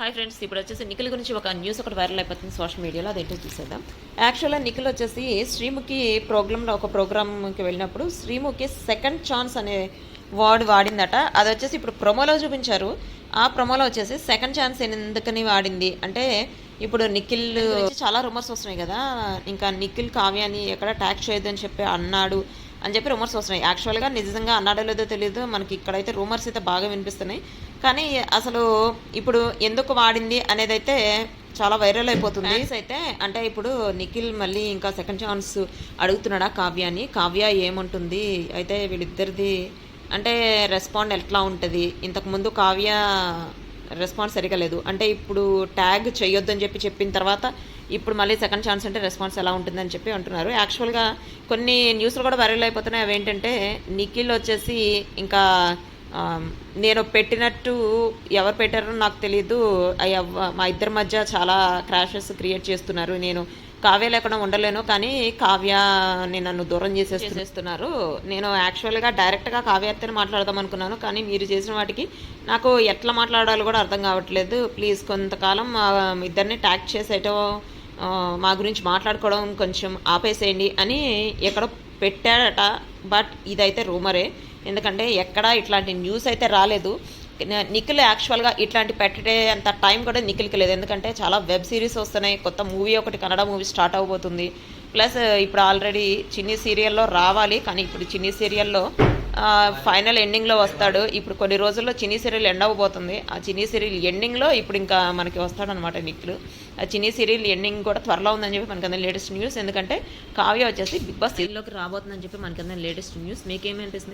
Hi friends ఇప్పుడు వచ్చేసి నిఖిల్ గురించి ఒక న్యూస్ ఒకటి వైరల్ అయిపోతుంది సోషల్ మీడియాలో అదేంటో చూసేద్దాం. యాక్చువల్గా నిఖిల్ వచ్చేసి శ్రీముఖి ప్రోగ్రాంలో ఒక ప్రోగ్రామ్కి వెళ్ళినప్పుడు శ్రీముఖి సెకండ్ ఛాన్స్ అనే వర్డ్ వాడిందట. అది వచ్చేసి ఇప్పుడు ప్రొమోలో చూపించారు. ఆ ప్రొమోలో వచ్చేసి సెకండ్ ఛాన్స్ ఎందుకని వాడింది? అంటే ఇప్పుడు నిఖిల్ చాలా రూమర్స్ వస్తున్నాయి కదా. ఇంకా నిఖిల్ కావ్యాని ఎక్కడ ట్యాక్ చేయొద్దని చెప్పి అన్నాడు. అని చెప్పి రూమర్స్ వస్తున్నాయి. యాక్చువల్గా నిజంగా అన్నాడో లేదో తెలియదు. మనకి ఇక్కడైతే రూమర్స్ అయితే బాగా వినిపిస్తున్నాయి. కానీ అసలు ఇప్పుడు ఎందుకు వాడింది అనేది అయితే చాలా వైరల్ అయిపోతుంది. అయితే అంటే ఇప్పుడు నిఖిల్ మళ్ళీ ఇంకా సెకండ్ ఛాన్స్ అడుగుతున్నాడా కావ్యాని కావ్య ఏముంటుంది? అయితే వీళ్ళిద్దరిది అంటే రెస్పాండ్ ఎట్లా ఉంటుంది? ఇంతకుముందు కావ్య రెస్పాన్స్ సరిగా లేదు. అంటే ఇప్పుడు ట్యాగ్ చేయొద్దని చెప్పి చెప్పిన తర్వాత ఇప్పుడు మళ్ళీ సెకండ్ ఛాన్స్ అంటే రెస్పాన్స్ ఎలా ఉంటుందని చెప్పి అంటున్నారు. యాక్చువల్గా కొన్ని న్యూస్లు కూడా వైరల్ అయిపోతున్నాయి. అవి ఏంటంటే నిఖిల్ వచ్చేసి ఇంకా నేను పెట్టినట్టు ఎవరు పెట్టారో నాకు తెలియదు అవి మా ఇద్దరి మధ్య చాలా క్రాషెస్ క్రియేట్ చేస్తున్నారు. నేను కావ్య లేకుండా ఉండలేను కానీ కావ్యని నన్ను దూరం చేసేస్తున్నారు. నేను యాక్చువల్గా డైరెక్ట్గా కావ్యతోనే మాట్లాడదాం అనుకున్నాను కానీ మీరు చేసిన వాటికి నాకు ఎట్లా మాట్లాడాలో కూడా అర్థం కావట్లేదు. ప్లీజ్ కొంతకాలం ఇద్దరిని ట్యాక్ చేసేటో మా గురించి మాట్లాడుకోవడం కొంచెం ఆపేసేయండి అని ఎక్కడో పెట్టాడట. బట్ ఇదైతే రూమరే ఎందుకంటే ఎక్కడ ఇట్లాంటి న్యూస్ అయితే రాలేదు. నిఖిల్ యాక్చువల్గా ఇట్లాంటి పెట్టే అంత టైం కూడా నిఖిల్కి లేదు. ఎందుకంటే చాలా వెబ్ సిరీస్ వస్తున్నాయి. కొత్త మూవీ ఒకటి కన్నడ మూవీ స్టార్ట్ అవబోతుంది. ప్లస్ ఇప్పుడు ఆల్రెడీ చిన్ని సీరియల్లో రావాలి. కానీ ఇప్పుడు చిన్ని సీరియల్లో ఫైనల్ ఎండింగ్లో వస్తాడు. ఇప్పుడు కొన్ని రోజుల్లో చిన్ని సీరియల్ ఎండ్ అవ్వబోతుంది ఆ చిన్ని సీరియల్ ఎండింగ్లో ఇప్పుడు ఇంకా మనకి వస్తాడనమాట నిఖిల్. ఆ చిన్ని సీరియల్ ఎండింగ్ కూడా త్వరలో ఉందని చెప్పి మనకి లేటెస్ట్ న్యూస్ ఎందుకంటే కావ్య వచ్చేసి బిగ్ బాస్ సీరియల్లోకి రాబోతుందని చెప్పి మనకి లేటెస్ట్ న్యూస్ మీకేమనిపిస్తుంది